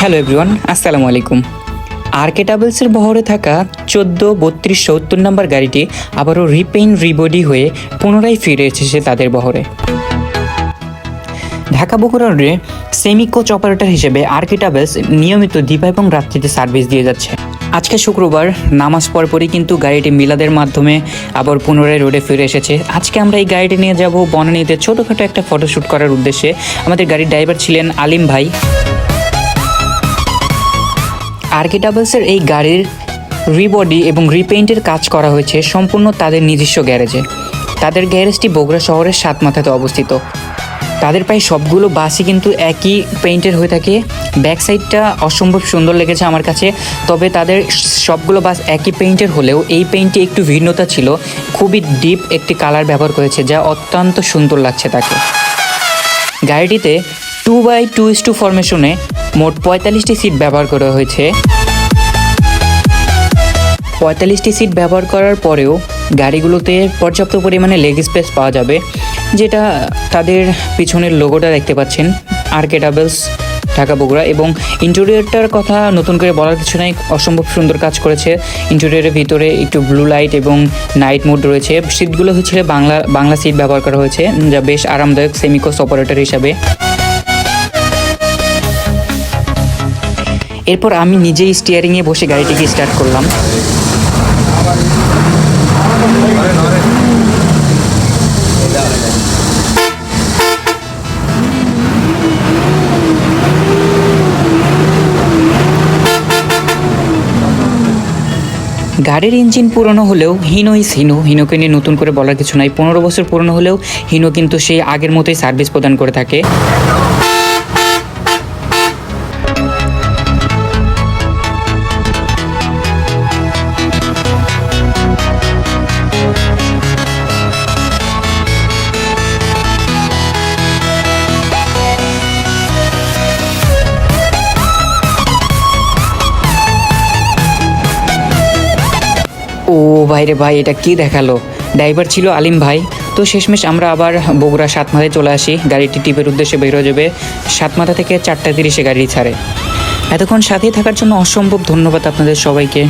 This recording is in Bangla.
হ্যালো এভরিওয়ান আসসালামু আলাইকুম আরকে ট্রাভেলসের বহরে থাকা চোদ্দ, বত্রিশ, সত্তর নম্বর গাড়িটি আবারও রিপেইন রিবডি হয়ে পুনরায় ফিরে এসেছে তাদের বহরে। Dhaka Bogura semi coach operator হিসেবে আরকে ট্রাভেলস নিয়মিত দিবা এবং রাত্রিতে সার্ভিস দিয়ে যাচ্ছে। আজকে শুক্রবার নামাজ পর পরই কিন্তু গাড়িটি মিলাদের মাধ্যমে আবার পুনরায় রোডে ফিরে এসেছে। আজকে আমরা এই গাড়িটি নিয়ে যাব বনানীতে ছোটোখাটো একটা ফটোশ্যুট করার উদ্দেশ্যে। আমাদের গাড়ির ড্রাইভার ছিলেন আলিম ভাই। আরকে ডাবলসের এই গাড়ির রিবডি এবং রিপেইন্টের কাজ করা হয়েছে সম্পূর্ণ তাদের নিজস্ব গ্যারেজে। তাদের গ্যারেজটি বগুড়া শহরের সাত মাথাতে অবস্থিত। তাদের প্রায় সবগুলো বাসই কিন্তু একই পেইন্টের হয়ে থাকে। ব্যাক সাইডটা অসম্ভব সুন্দর লেগেছে আমার কাছে, তবে তাদের সবগুলো বাস একই পেইন্টের হলেও এই পেইন্টে একটু ভিন্নতা ছিল, খুবই ডিপ একটি কালার ব্যবহার করেছে, যা অত্যন্ত সুন্দর লাগছে তাকে। গাড়িটিতে two by two is two ফরমেশনে মোট পঁয়তাল্লিশটি সিট ব্যবহার করা হয়েছে। পঁয়তাল্লিশটি সিট ব্যবহার করার পরেও গাড়িগুলোতে পর্যাপ্ত পরিমাণে লেগ স্পেস পাওয়া যাবে, যেটা তাদের পিছনের লোগোটা দেখতে পাচ্ছেন আরকে ডাবলস ঢাকা বগুড়া এবং ইন্টেরিয়রটার কথা নতুন করে বলার কিছু নাই, অসম্ভব সুন্দর কাজ করেছে। ইন্টেরিয়রের ভিতরে একটু ব্লু লাইট এবং নাইট মোড রয়েছে। সিটগুলো হচ্ছে বাংলা বাংলা সিট ব্যবহার করা হয়েছে, যা বেশ আরামদায়ক সেমিকোস অপারেটর হিসাবে। এরপর আমি নিজেই স্টিয়ারিংয়ে বসে গাড়িটিকে স্টার্ট করলাম। গাড়ির ইঞ্জিন পুরনো হলেও হিনো ইস হিনো। হিনোকে নিয়ে নতুন করে বলার কিছু নাই। পনেরো বছর পুরনো হলেও হিনো কিন্তু সেই আগের মতোই সার্ভিস প্রদান করে থাকে। ও ভাই রে ভাই, এটা কি দেখাল? ড্রাইভার ছিল আলিম ভাই। তো শেষমেশ আমরা আবার বগুড়া সাতমাথায় চলে আসি। গাড়িটি টিপের উদ্দেশ্যে বেরো যাবে সাতমাথা থেকে চারটা তিরিশে গাড়ি ছাড়ে। এতক্ষণ সাথেই থাকার জন্য অসম্ভব ধন্যবাদ আপনাদের সবাইকে।